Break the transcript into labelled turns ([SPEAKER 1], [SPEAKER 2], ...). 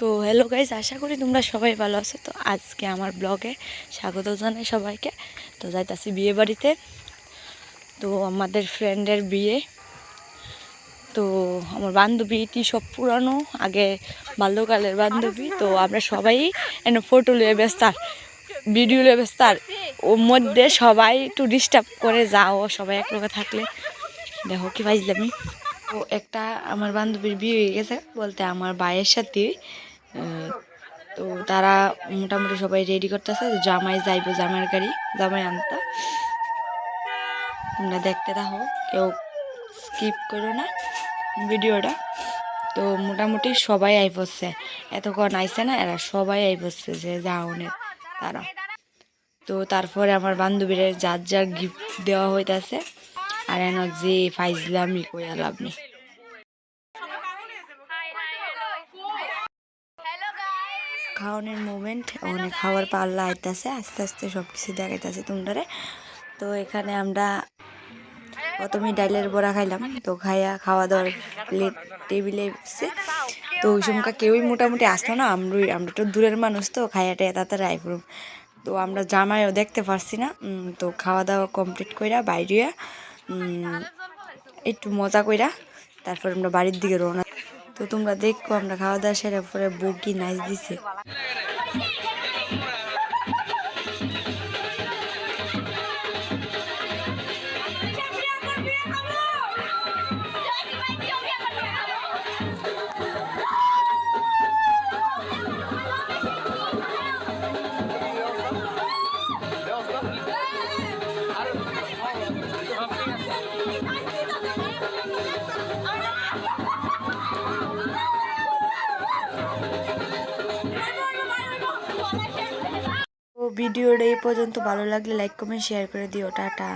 [SPEAKER 1] তো hello guys আশা করি তোমরা সবাই ভালো আছো। তো আজকে আমার ব্লগে স্বাগত জানাই সবাইকে। তো যাইতাছি বিয়ে বাড়িতে। তো আমাদের ফ্রেন্ডের বিয়ে। তো আমার বান্ধবীটি সব পুরানো, আগে বাল্যকালের বান্ধবী। তো আমরা সবাই এনে ফটো লিয়ে ব্যস্ত, আর ভিডিও লিয়ে ব্যস্ত, আর ওর মধ্যে সবাই একটু ডিস্টার্ব করে যাও, সবাই একলগে থাকলে। দেখো কি পাইছিলাম তো একটা আমার বান্ধবীর বিয়ে হয়ে গেছে বলতে আমার ভাইয়ের সাথে। তো তারা মোটামুটি সবাই রেডি করতেছে জামাই যাইবো জামাইয়ের গাড়ি, জামাই আনতা। তোমরা দেখতে থাকো, কেউ স্কিপ করো না ভিডিওটা। তো মোটামুটি সবাই আই পড়ছে এতক্ষণ আইসে না, এরা সবাই আই পড়ছে যে যাওনের তারা। তো তারপরে আমার বান্ধবীর যার যার গিফট দেওয়া হইতাছে আর এন যে ফাইজলামি কইয়া লাভ নেই। খাওয়ানোর মুভমেন্ট অনেক খাওয়ার পাল্লা আইতাছে, আস্তে আস্তে সব কিছু দেখাইতেছে তোমরা তো এখানে আমরা প্রথমে ডাইলের বড়া খাইলাম, তো খাইয়া খাওয়া দাওয়ার প্লেট টেবিলে বসে তো ওই সময়কার কেউই মোটামুটি আসতো না আমরা আমরা তো দূরের মানুষ তো খাইয়া টাইয়া তাতে রায়পুর তো আমরা জামাইও দেখতে পারছি না তো খাওয়া দাওয়া কমপ্লিট কইরা বাইরে একটু মজা কইরা তারপর আমরা বাড়ির দিকে রওনা তো তোমরা দেখো আমরা খাওয়া দাওয়া সেরে পরে বগি নাচ দিছে। ভিডিওটা এই পর্যন্ত। ভালো লাগলে লাইক কমেন্ট শেয়ার করে দিও। টাটা।